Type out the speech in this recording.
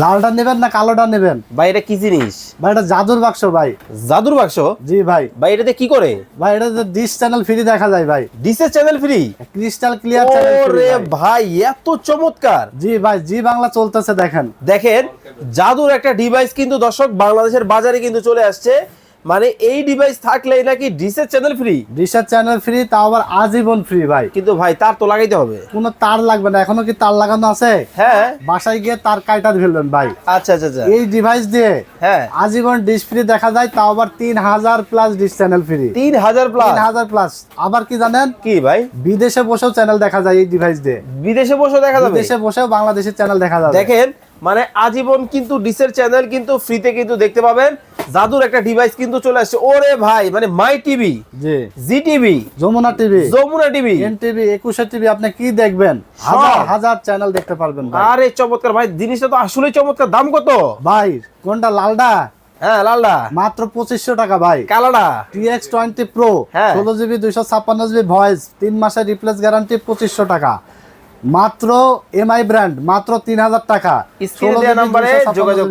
লালটা নেবেন না কালোটা নেবেন? ভাই এটা কি জিনিস? ভাই এটা জাদুর বাক্স ভাই। জাদুর বাক্স? জি ভাই। ভাই এটাতে কি করে? ভাই এটা ডিশ চ্যানেল ফ্রি দেখা যায় ভাই। ডিসের channel free crystal clear channel ওরে ভাই। এত চমৎকার। জি ভাই জি বাংলা চলতেছে দেখেন। দেখেন জাদুর একটা ডিভাইস কিন্তু দর্শক বাংলাদেশের বাজারে কিন্তু চলে আসছে। মানে এই ডিভাইস থাকলে নাকি ডিসের চ্যানেল ফ্রি ডিশের চ্যানেল ফ্রি তাও আবার আজীবন ফ্রি ভাই। কিন্তু ভাই তার তো লাগাইতে হবে। কোনো তার লাগবে না এখনও কি তার লাগানো আছে? হ্যাঁ। বাসায় গিয়ে তার কাইটা ফেলবেন ভাই। আচ্ছা আচ্ছা আচ্ছা। এই ডিভাইস দিয়ে হ্যাঁ। আজীবন ডিশ ফ্রি দেখা যায় তাও আবার তিন হাজার প্লাস ডিশ চ্যানেল ফ্রি তিন হাজার প্লাস তিন হাজার প্লাস আবার কি জানেন? কি ভাই? বিদেশে বসেও চ্যানেল দেখা যায় এই ডিভাইস দিয়ে। বিদেশে বসেও দেখা যাবে? বিদেশে বসেও বাংলাদেশের চ্যানেল দেখা যাবে। দেখেন মানে আজীবন কিন্তু ডিসের চ্যানেল কিন্তু ফ্রিতে কিন্তু দেখতে পাবেন। জাদুর একটা ডিভাইস কিন্তু চলে আসছে। ওরে ভাই মানে My TV G. TV Jamuna TV Jamuna TV N TV Ekushey TV আপনি কি দেখবেন? হাজার হাজার চ্যানেল দেখতে পারবেন আরে চমৎকার ভাই জিনিসটা তো আসলে চমৎকার। দাম কত? ভাই কোনটা লালডা? হ্যাঁ লালডা। মাত্র পঁচিশশো টাকা ভাই। কালাডা। TX twenty pro. ষোলো জিবি দুইশো ছাপ্পান্ন জিবি ভয়েস তিন মাসের রিপ্লেস গ্যারান্টি পঁচিশশো টাকা। মাত্র এমআই ব্র্যান্ড মাত্র তিন হাজার টাকা। যোগাযোগ